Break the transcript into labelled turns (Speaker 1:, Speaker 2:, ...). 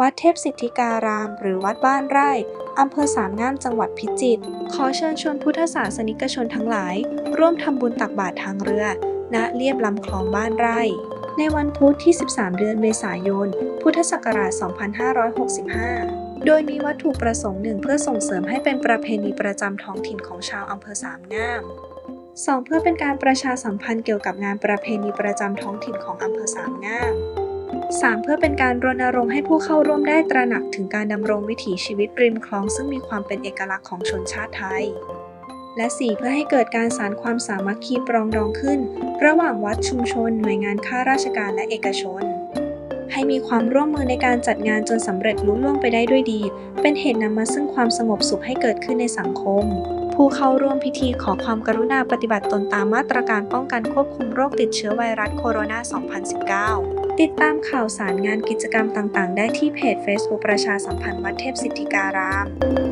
Speaker 1: วัดเทพสิทธิการาม หรือวัดบ้านไร่อำเภอสามงามจังหวัดพิจิตร ขอเชิญชวนพุทธศาสนิกชนทั้งหลาย ร่วมทำบุญตักบาตรทางเรือ ณ เลียบลำคลองบ้านไร่ ในวันพุธที่ 13 เดือนเมษายน พุทธศักราช 2565 โดยมีวัตถุประสงค์หนึ่งเพื่อส่งเสริมให้เป็นประเพณีประจำท้องถิ่นของชาวอำเภอสามงาม 2. เพื่อเป็นการประชาสัมพันธ์เกี่ยวกับงานประเพณีประจำท้องถิ่นของอำเภอสามงาม 3. เพื่อเป็นการรณรงค์ให้ผู้เข้าร่วมได้ตระหนักถึงการดำรงวิถีชีวิตริมคลอง ซึ่งมีความเป็นเอกลักษณ์ของชนชาติไทย และ 4. เพื่อให้เกิดการสานความสามัคคีปรองดองขึ้น ระหว่างวัดชุมชน หน่วยงานข้าราชการและเอกชน ให้มีความร่วมมือในการจัดงานจนสำเร็จลุล่วงไปได้ด้วยดี เป็นเหตุนำมาซึ่งความสงบสุขให้เกิดขึ้นในสังคม ผู้เข้าร่วมพิธีขอความกรุณาปฏิบัติตนตามมาตรการป้องกันควบคุมโรคติดเชื้อไวรัสโคโรนา 2019 ติดตามข่าวสารงานกิจกรรมต่าง ๆ ได้ที่เพจ Facebook ประชาสัมพันธ์วัดเทพสิทธิการาม